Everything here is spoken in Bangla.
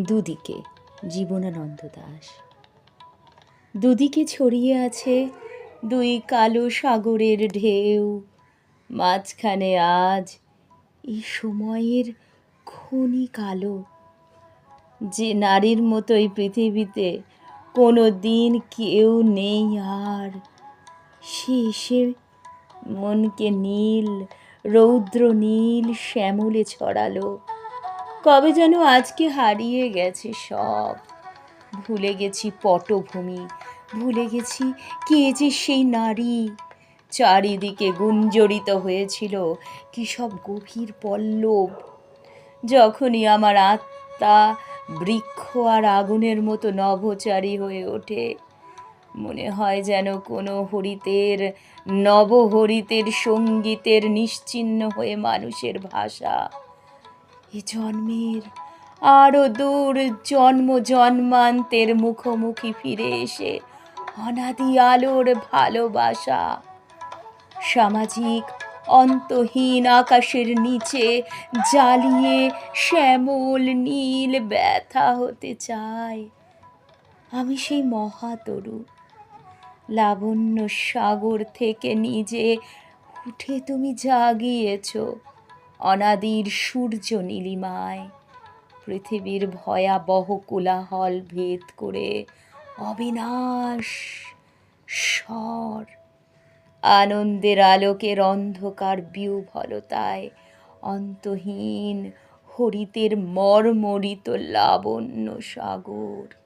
দুদিকে, জীবনানন্দ দাস। দুদিকে ছড়িয়ে আছে দুই কালো সাগরের ঢেউ। মাঝখানে আজ এই সময়ের খনি কালো। যে নারীর মতোই পৃথিবীতে কোনো দিন কেউ নেই আর। সে এসে মনকে নীল, রৌদ্র নীল শ্যামলে ছড়ালো। কবে যেন আজকে হারিয়ে গেছে সব। ভুলে গেছি পটভূমি, ভুলে গেছি কে যে সেই নারী। চারিদিকে গুঞ্জরিত হয়েছিল কি সব গভীর পল্লব। যখনই আমার আত্মা বৃক্ষ আর আগুনের মতো নভোচারী হয়ে ওঠে, মনে হয় যেন কোনো হরিতের, নবহরিতের সঙ্গীতের নিশ্চিহ্ন হয়ে মানুষের ভাষা এ জন্মের আরও দূর জন্ম জন্মান্তের মুখোমুখি ফিরে এসে অনাদি আলোর ভালোবাসা। সামাজিক অন্তহীন আকাশের নিচে জ্বালিয়ে শ্যামল নীল ব্যথা হতে চায়। আমি সেই মহাতরু, লাবণ্য সাগর থেকে নিজে, উঠে তুমি জাগিয়েছ। অনাদির সূর্য নীলিমায়। পৃথিবীর ভয়াবহ কোলাহল ভেদ করে অবিনাশ স্বর। আনন্দের আলোকের অন্ধকার বিহ্বলতায় অন্তহীন হরিতের মর্মরিত লাবণ্য সাগর।